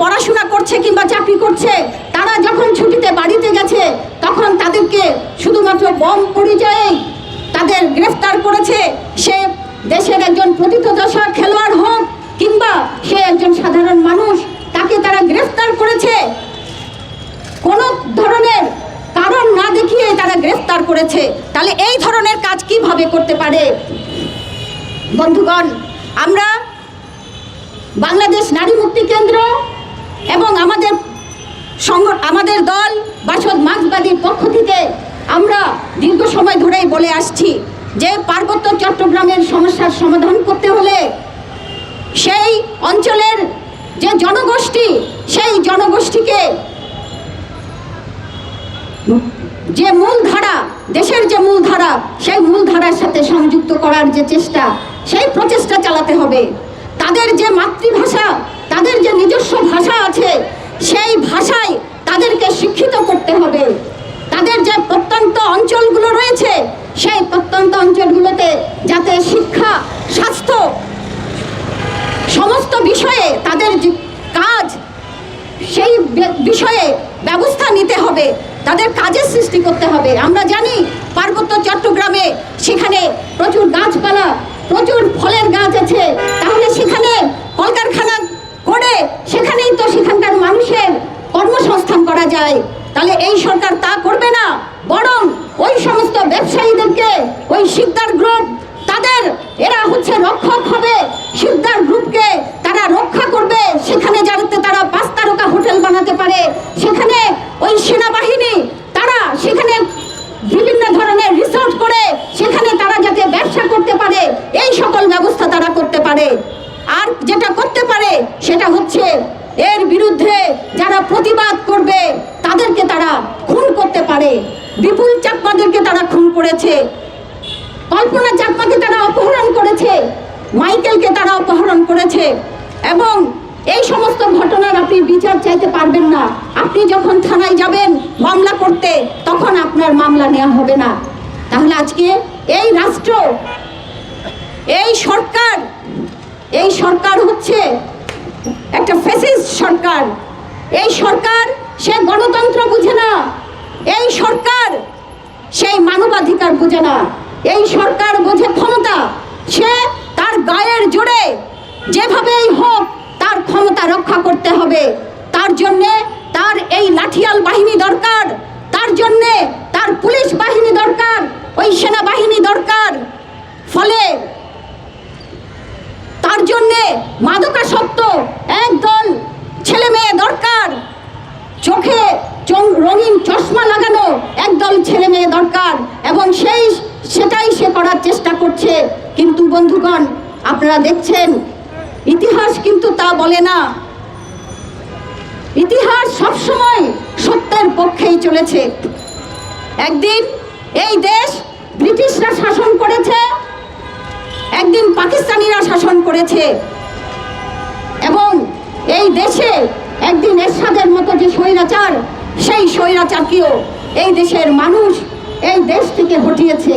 পড়াশোনা করছে কিংবা চাকরি করছে, তারা যখন ছুটিতে বাড়িতে গেছে, তখন তাদেরকে শুধুমাত্র বম পরিচয়ে তাদের গ্রেফতার করেছে। সে দেশের একজন প্রথিতদশা খেলোয়াড় হোক কিংবা সে একজন সাধারণ মানুষ, তাকে তারা গ্রেফতার করেছে। কোনো ধরনের কারণ না দেখিয়ে তারা গ্রেফতার করেছে। তাহলে এই ধরনের কাজ কীভাবে করতে পারে? বন্ধুগণ, আমরা বাংলাদেশ নারী মুক্তি কেন্দ্র এবং আমাদের আমাদের দল বাসদ মার্ক্সবাদীর পক্ষ থেকে আমরা দীর্ঘ সময় ধরেই বলে আসছি যে পার্বত্য চট্টগ্রামের সমস্যার সমাধান করতে হলে সেই অঞ্চলের যে জনগোষ্ঠী, সেই জনগোষ্ঠীকে যে মূলধারা, দেশের যে মূলধারা, সেই মূলধারার সাথে সংযুক্ত করার যে চেষ্টা, সেই প্রচেষ্টা চালাতে হবে। তাদের যে মাতৃভাষা, তাদের যে নিজস্ব ভাষা আছে, সেই ভাষায় তাদেরকে শিক্ষিত করতে হবে। তাদের যে প্রত্যন্ত অঞ্চলগুলো রয়েছে, সেই প্রত্যন্ত অঞ্চলগুলোতে যাতে শিক্ষা, স্বাস্থ্য সমস্ত বিষয়ে তাদের কাজ, সেই বিষয়ে ব্যবস্থা নিতে হবে। তাদের কাজের সৃষ্টি করতে হবে। আমরা জানি পার্বত্য চট্টগ্রামে সেখানে যায় তাহলে এই সরকার তা করবে না। বরং ওই সমস্ত ব্যবসায়ীদেরকে, ওই শিকদার গ্রুপ, তাদের, এরা হচ্ছে রক্ষক হবে। শিকদার গ্রুপকে তারা রক্ষা করবে। সেখানে যাতে তারা পাঁচ তারকা হোটেল বানাতে পারে। সেখানে ওই সেনাবাহিনী, তারা সেখানে বিভিন্ন ধরনের রিসোর্ট করে, সেখানে তারা যাতে ব্যবসা করতে পারে। এই সকল ব্যবস্থা তারা করতে পারে। আর যেটা করতে পারে, সেটা হচ্ছে এর বিরুদ্ধে যারা প্রতিবাদ করবে তারা খুন করতে পারে। বিপুল চাকমাদেরকে তারা খুন করেছে। কল্পনা চাকমাকে তারা অপহরণ করেছে। মাইকেলকে তারা অপহরণ করেছে। এবং এই সমস্ত ঘটনার আপনি বিচার চাইতে পারবেন না। আপনি যখন থানায় যাবেন মামলা করতে, তখন আপনার মামলা নেওয়া হবে না। তাহলে আজকে এই রাষ্ট্র, এই সরকার এই সরকার হচ্ছে একটা ফেসিস্ট সরকার। এই সরকার সে গণতন্ত্র বুঝে না। এই সরকার সেই মানবাধিকার বোঝে না। এই সরকার বোঝে ক্ষমতা। সে তার গায়ের জোরে যেভাবেই হোক তার ক্ষমতা রক্ষা করতে হবে। তার জন্যে তার এই লাঠিয়াল বাহিনী দরকার। তার জন্যে তার পুলিশ বাহিনী দরকার। ওই সেনাবাহিনী দরকার। ফলে তার জন্যে মেয়ে দরকার চোখে রঙিন চশমা লাগানো একদল ছেলে মেয়ে দরকার এবং সেই সেটাই সে করার চেষ্টা করছে। কিন্তু বন্ধুগণ, আপনারা দেখছেন, ইতিহাস কিন্তু তা বলে না। ইতিহাস সবসময় সত্যের পক্ষেই চলেছে। একদিন এই দেশ ব্রিটিশরা শাসন করেছে, একদিন পাকিস্তানিরা শাসন করেছে, এবং এই দেশে একদিন এরশাদের মতো স্বৈরাচারকেও এই দেশের মানুষ এই দেশ থেকে হটিয়েছে